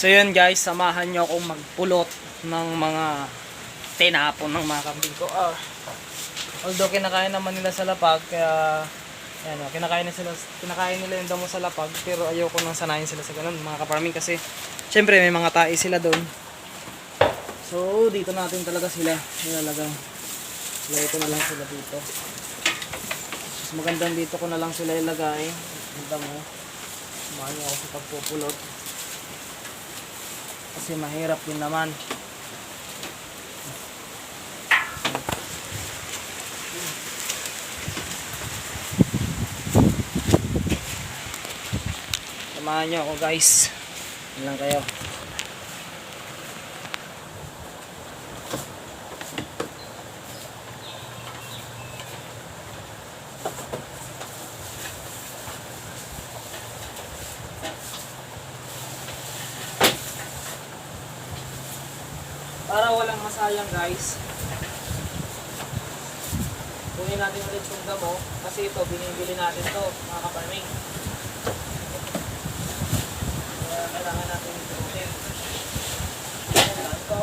So yun guys, samahan nyo akong magpulot ng mga tinapon ng mga kambing ko. Ah. Although kinakain naman nila sa lapag, kaya yan, oh, kinakain, na sila, kinakain nila yung damo sa lapag, pero ayoko nang sanayin sila sa ganun, mga kaparming, kasi syempre may mga tae sila doon. So dito natin talaga sila nilalagay. Ilagay ko na lang sila dito. Mas magandang dito ko na lang sila ilagay. Ang damo. Niyo ako sa pagpupulot. Kasi mahirap din naman. Samahan niyo ako guys. Yan lang kayo. Para walang masayang guys. Kunin natin ulit yung damo kasi ito binibili natin to mga kaparming. Kaya kailangan natin ito ulit. Ito.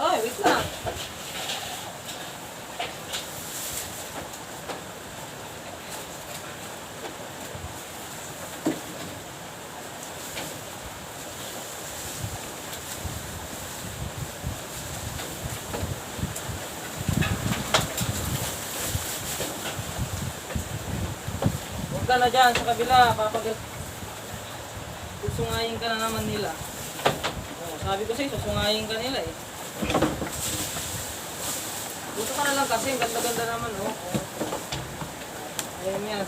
Ay. Ka na dyan sa kabila, papag... Susungayin ka na naman nila. Oh, sabi ko sa'yo, susungayin ka nila eh. Dito ka na lang kasi, ganda-ganda naman oh. mo yan.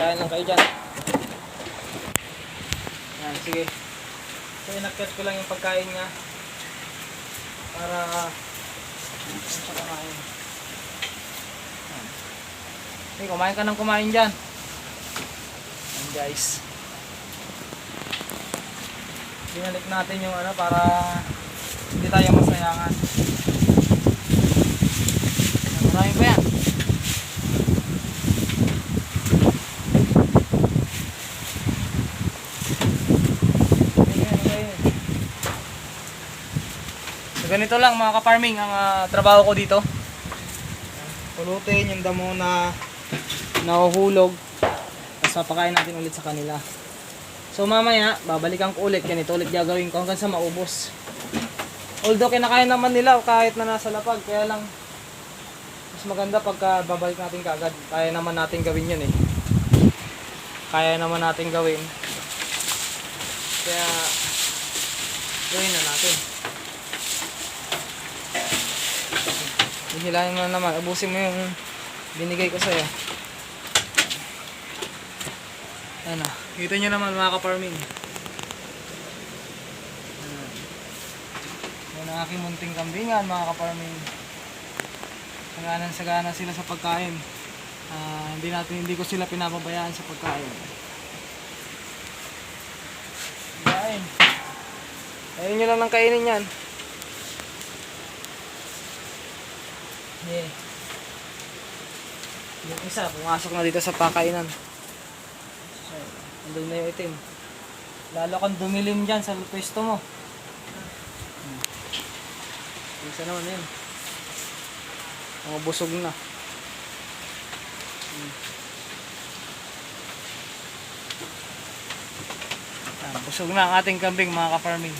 Ah, kain lang kayo dyan. Yan, sige. So, inakyat ko lang yung pagkain niya. Para... Sa kakain. Yan. Hey, kumain ka ng kumain dyan. Yan, guys. Binalik natin yung ano para hindi tayo masayangan. Yan, Marami pa yan. So ganito lang mga ka-farming ang ah, trabaho ko dito. Pulutin yung damo na nahuhulog. Tapos papakain natin ulit sa kanila. So mamaya, babalikan ko ulit. Ganito ulit gagawin ko hanggang sa maubos. Although kinakain naman nila kahit na nasa lapag. Kaya lang, mas maganda pagka babalik natin kagad. Kaya naman natin gawin yun eh. Kaya naman natin gawin. Kaya, gawin na natin. Hihilahin mo na naman. Ubusin mo yung binigay ko sa'yo. Na. Kita nyo naman mga ka-farming. Ayan. Yan ang aking munting kambingan mga ka-farming. Saganan sagana sila sa pagkain. Ah, hindi natin hindi ko sila pinapabayaan sa pagkain. Kain. Ayun nyo lang ng kainin yan. Yeah. Yung isa, pumasok na dito sa pakainan. So, andun na yung itim. Lalo kang dumilim dyan sa pwesto mo. Hmm. Yung Isa naman yun. Mga busog na. Hmm. Yan, busog na ang ating kambing mga ka-farming.